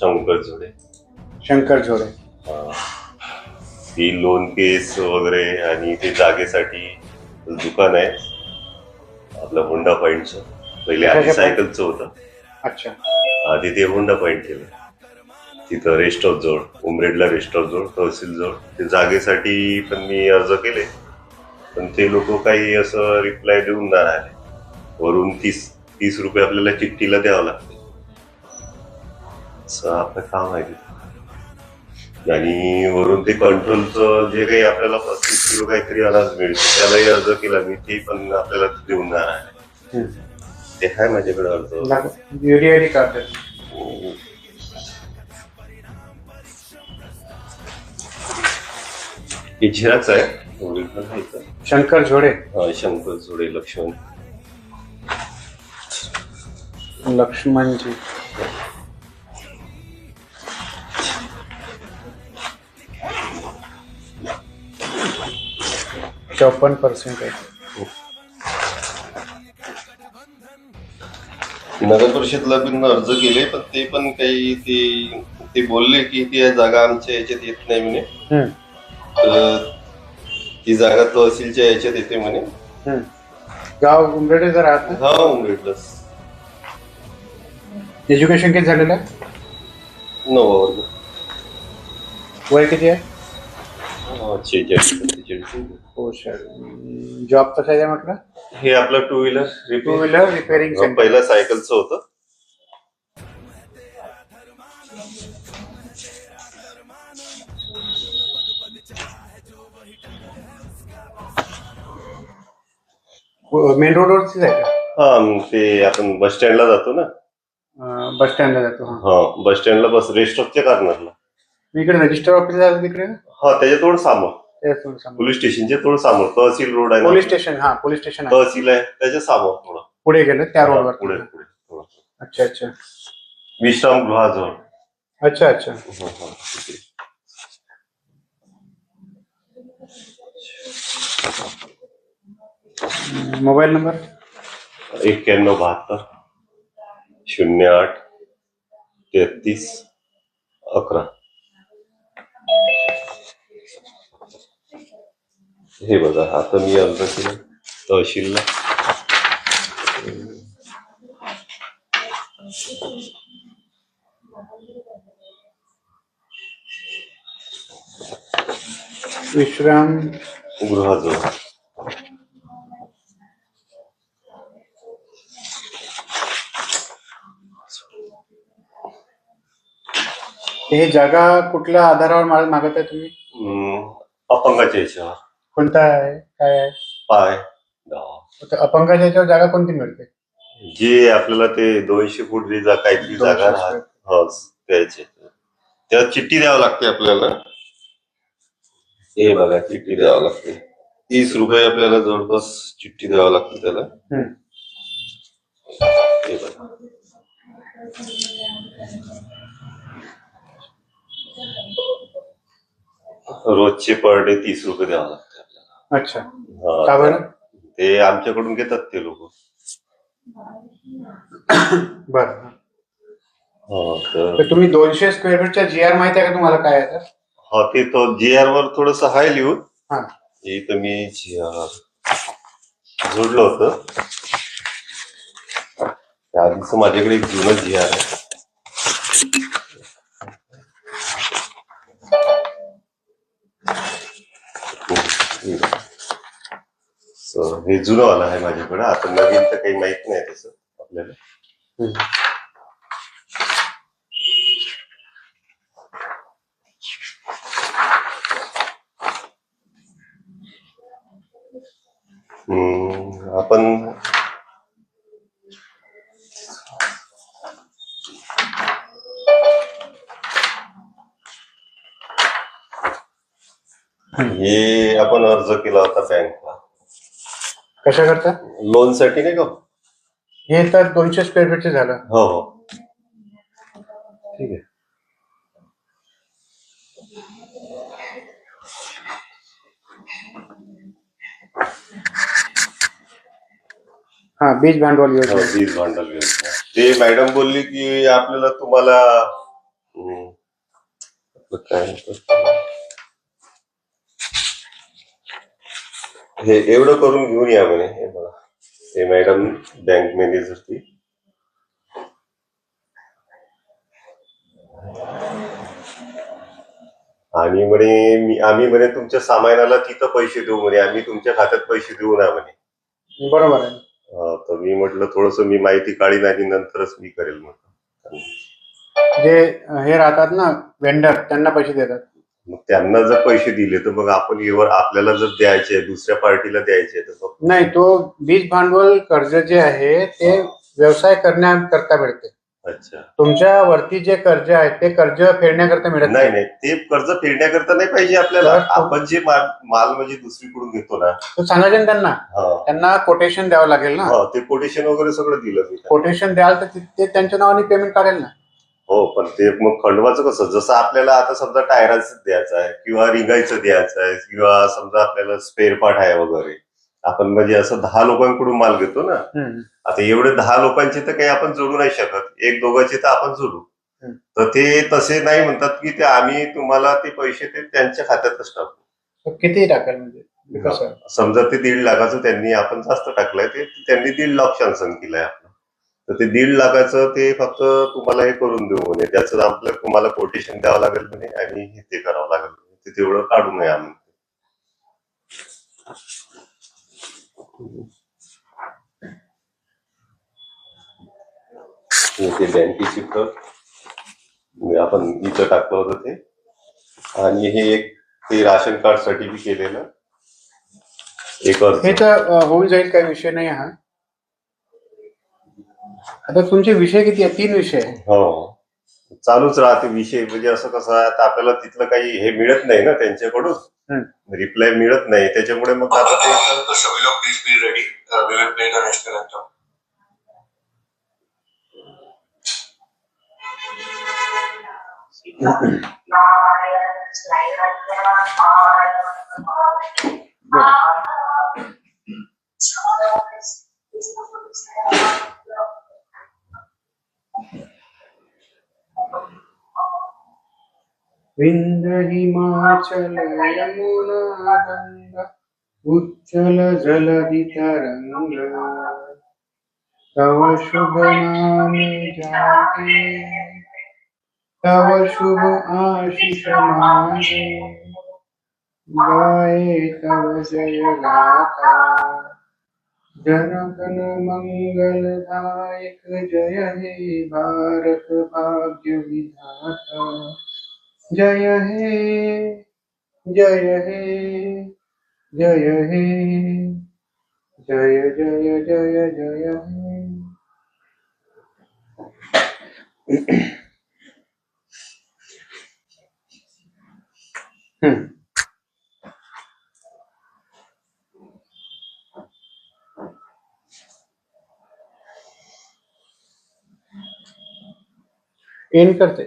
शंकर जोडे। शंकर अं, ती लोन केस वगैरे आणि ते जागेसाठी दुकान आहे. आपलं होंडा पॉईंटचं पहिले आधी सायकलचं होतं. अच्छा. आधी ते होंडा पॉईंट केलं तिथं रेस्ट हाऊस जवळ उमरेडला रेस्ट हाऊस जवळ तहसील जवळ ते जागेसाठी पण मी अर्ज केले. पण ते लोक काही असं रिप्लाय देऊन नाही राहिले. वरून तीस तीस रुपये आपल्याला चिठ्ठीला द्यावं लागते आपलं काम आहे. आणि वरून ते कंट्रोलचं जे काही आपल्याला पस्तीस किलो काहीतरी अनाज मिळतं त्यालाही अर्ज केला मी ते पण आपल्याला देऊन राहिले हम्म. ते आहे माझ्याकडे अर्ज. युरिया कार्ड आहे. हे आहे आहे? शंकर झोडे हा, शंकर जोडे लक्ष्मण लक्ष्मणजी. चौपन्न पर्सेंट आहे. नगर परिषदला पण अर्ज केले पण ते पण काही ते ते बोलले की ती जागा आमच्या याच्यात येत नाही म्हणे. हम्म, तर ती जागा तहसीलच्या याच्यात येते म्हणे. हम्म. गाव उमरेडे राहत ना हा उमरेडलाच. एज्युकेशन किती झालेलं आहे? नवा वर्ग. वय किती आहे? हा, शेहेचाळीस सत्तेचाळीस. हो सर जॉब कसा आहे म्हटलं? हे आपलं two wheeler two wheeler repairing centre पहिला सायकलचं होतं. मेन रोडवरतीच आहे का? हा मग ते आपण बस स्टँडला जातो ना. बस स्टँडला जातो हा. हा बस स्टँडला बस रेस्ट ऑफच्या कॉर्नरला मी इकडे रजिस्टर ऑफिस जातो तिकडे? हा त्याच्या थोडं समोर. त्याच थोडं समोर. पोलीस स्टेशनच्या थोडं समोर तहसील रोड आहे ना. पोलीस स्टेशन हा पोलीस स्टेशन आहे. तहसील आहे त्याच्यासमोर थोडं. पुढे गेलं त्या हा, रोडवर पुढे पुढे थोडं. अच्छा अच्छा. विश्राम गृहाजवळ. अच्छा अच्छा. हा, हा. Mobile number? एक्क्याण्णव बहात्तर शून्य आठ तेहतीस अकरा हे बघा आता मी अर्ज केला तहसीलला विश्राम गृहाजवळ हे जागा कुठल्या आधारावर मागत आहे तुम्ही? हम्म, अपंगाच्या याच्यावर. कोणता आहे? काय आहे? पाय गाव. तर अपंगाच्या याच्यावर जागा कोणती मिळते? जे आपल्याला ते दोनशे फूट जी जा काहीतरी जागा दोनशे राहत. हो त्याचे. त्याला चिठ्ठी द्यावं लागते आपल्याला. हे बघा चिठ्ठी द्यावं लागते. तीस रुपये आपल्याला जवळपास चिठ्ठी द्यावं लागते त्याला. हम्म. हे बघा. रोजचे पर डे तीस रुपये द्यावं लागते आपल्याला. अच्छा. हा, बरं? ते आमच्याकडून घेतात ते लोक. बरं. तर तर तुम्ही दोनशे स्क्वेअर फीटच्या जी आर माहिती आहे का तुम्हाला काय आहे तर? हा ते तो जी आर वर थोडस हाय लिहून हा. इथं मी जी आर जोडलं होतं. त्या आधीच माझ्याकडे एक जुनं जी आर आहे. हे जुनं वाला आहे माझ्याकडे. आता नवीन तर काही माहीत नाही तसं आपल्याला. आपण हे आपण अर्ज केला होता बँकला कशा करता? लोन नाही का? हे तर दोनशे स्क्वेअर फीटचे झालं. हो हो. ठीक आहे. हा बीज भांडवल हो, योजना. वीज भांडवल योजना. ते मॅडम बोलली की आपल्याला तुम्हाला हम्म, आपलं काय? म्हणतात? हे एवढं करून घेऊन या म्हणे. हे बघा. हे मॅडम बँक मॅनेजर ती. आणि म्हणे मी आम्ही म्हणे तुमच्या सामानाला तिथं पैसे देऊ म्हणे. आम्ही तुमच्या खात्यात पैसे देऊ ना म्हणे. बरोबर आहे. अं, तर मी म्हटलं थोडस मी माहिती काढीन आणि नंतरच मी करेल म्हटलं. जे हे राहतात ना वेंडर त्यांना पैसे देतात. मग त्यांना जर पैसे दिले तर मग आपण यावर आपल्याला जर द्यायचे दुसऱ्या पार्टीला द्यायचे तर मग नाही तो बीज भांडवल कर्ज जे आहे ते व्यवसाय करण्याकरता मिळते. अच्छा. तुमच्या वरती जे कर्ज आहे ते कर्ज फेडण्याकरता मिळत नाही नाही. ते कर्ज फेडण्याकरता नाही पाहिजे आपल्याला. तर तो- आपण जे माल माल म्हणजे दुसरीकडून घेतो ना. तो सांगायचं ना त्यांना. हा. त्यांना कोटेशन द्यावं लागेल ना. हा, ते कोटेशन वगैरे सगळं दिलं मी. कोटेशन द्याल तर ते- ते त्यांच्या नावाने पेमेंट काढेल ना. हो पण ते मग खंडवाचं कसं जसं आपल्याला आता समजा टायराचं द्यायचं आहे किंवा रिंगायचं द्यायचं आहे किंवा समजा आपल्याला स्पेअर पार्ट आहे वगैरे आपण म्हणजे असं दहा लोकांकडून माल घेतो ना. आता एवढे दहा लोकांचे तर काही आपण जोडू नाही शकत एक दोघांचे तर आपण जोडू. तर ते तसे नाही म्हणतात की ते आम्ही तुम्हाला ते पैसे ते त्यांच्या खात्यातच टाकू. किती टाकेल म्हणजे? समजा ते दीड लाखाचं त्यांनी आपण जास्त टाकलंय ते त्यांनी दीड लाख शांसन केलंय आपलं. तर ते दीड लाखाचं ते फक्त तुम्हाला हे करून देऊ म्हणे. त्याचं आपलं तुम्हाला कोटेशन द्यावं लागेल म्हणे आणि हे ते करावं लागेल ते तेवढं काढू नये आम्ही. ते बँकेची प्रत म्हणजे आपण इथं टाकलं होतं ते. आणि हे एक ते राशन कार्डसाठी बी केलेलं एक हे तर होऊन जाईल काही विषय नाही हा. आता तुमचे विषय किती आहे तीन विषय. आहे हो. चालूच राहते विषय. म्हणजे असं कसं आहे आता आपल्याला तिथलं काही हे मिळत नाही ना त्यांच्याकडून. रिप्लाय मिळत नाही. त्याच्यामुळे मग आता ते तो उच्चल जलधि तरंग तव शुभ नामे जागे तव शुभ आशीष मागे गाए तव जय गाथा जन गण मंगल दायक जय हे भारत भाग्य विधाता जय हे जय हे जय हे जय जय जय जय हे हम्म. करते